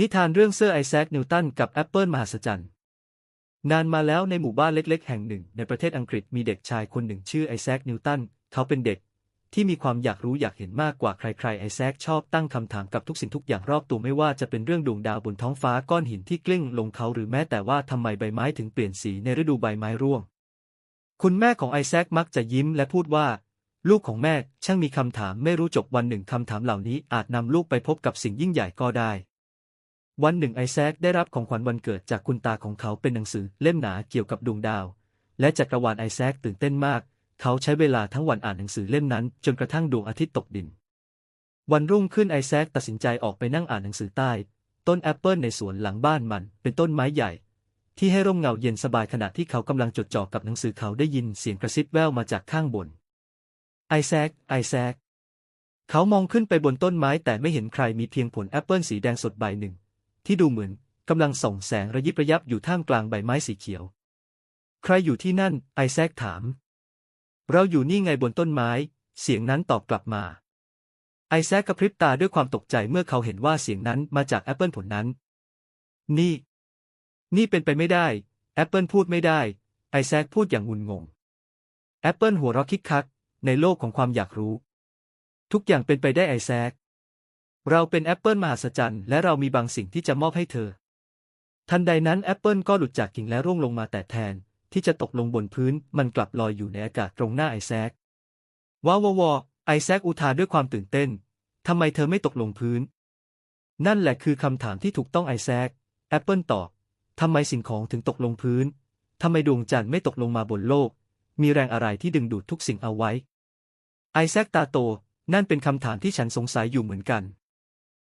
นิทานเรื่องเซอร์ไอแซค นิวตันกับแอปเปิลมหัศจรรย์ นานมาแล้วในหมู่บ้านเล็ก ๆ แห่งหนึ่ง ในประเทศอังกฤษมีเด็กชายคนหนึ่งชื่อไอแซค นิวตัน เขาเป็นเด็ก ที่มีความอยากรู้อยากเห็นมากกว่าใคร ๆ ไอแซคชอบตั้งคำถามกับทุกสิ่งทุกอย่างรอบตัวไม่ว่าจะเป็นเรื่องดวงดาวบนท้องฟ้าก้อนหินที่กลิ้งลงเขาหรือแม้แต่ว่าทำไมใบไม้ถึงเปลี่ยนสีในฤดูใบไม้ร่วง คุณแม่ของไอแซคมักจะยิ้มและพูดว่าลูกของแม่ช่างมีคำถามไม่รู้จบวันหนึ่งคำถามเหล่านี้อาจนำลูกไปพบกับสิ่งยิ่งใหญ่ก็ได้ วันหนึ่งไอแซคได้รับของขวัญวันเกิดจากคุณตาของเขาเป็นหนังสือเล่มหนาเกี่ยวกับดวงดาว และจักรวาลไอแซคตื่นเต้นมาก เขาใช้เวลาทั้งวันอ่านหนังสือเล่มนั้น จนกระทั่งดวงอาทิตย์ตกดิน วันรุ่งขึ้นไอแซคตัดสินใจออกไปนั่งอ่านหนังสือใต้ ต้นแอปเปิลในสวนหลังบ้านมัน เป็นต้นไม้ใหญ่ ที่ให้ร่มเงาเย็นสบายขณะที่เขากำลังจดจ่อกับหนังสือเขาได้ยินเสียงกระซิบแว่วมาจากข้างบน ไอแซคไอแซคเขามองขึ้นไปบนต้นไม้แต่ไม่เห็นใครมีเพียงผลแอปเปิลสีแดงสดใบหนึ่ง ที่ดูเหมือนกำลังส่องแสงระยิบระยับอยู่ท่ามกลางใบไม้สีเขียว ใครอยู่ที่นั่น ไอแซคถาม เราอยู่นี่ไงบนต้นไม้ เสียงนั้นตอบกลับมา ไอแซคกระพริบตาด้วยความตกใจเมื่อเขาเห็นว่าเสียงนั้นมาจากแอปเปิลผลนั้น นี่ นี่เป็นไปไม่ได้ แอปเปิลพูดไม่ได้ ไอแซคพูดอย่างงุนงง แอปเปิลหัวเราะคิกคัก ในโลกของความอยากรู้ ทุกอย่างเป็นไปได้ไอแซค เราเป็นแอปเปิลมหัศจรรย์และเรามีบางสิ่งที่จะมอบให้เธอ ทันใดนั้นแอปเปิลก็หลุดจากกิ่งและร่วงลงมาแต่แทน ที่จะตกลงบนพื้น มันกลับลอยอยู่ในอากาศตรงหน้าไอแซคว้าวววไอแซคอุทานด้วยความตื่นเต้นทำไมเธอไม่ตกลงพื้น นั่นแหละคือคำถามที่ถูกต้องไอแซคแอปเปิลตอบทำไมสิ่งของถึงตกลงพื้นทำไมดวงจันทร์ไม่ตกลงมาบนโลก มีแรงอะไรที่ดึงดูดทุกสิ่งเอาไว้ ไอแซคตาโต นั่นเป็นคำถามที่ฉันสงสัยอยู่เหมือนกัน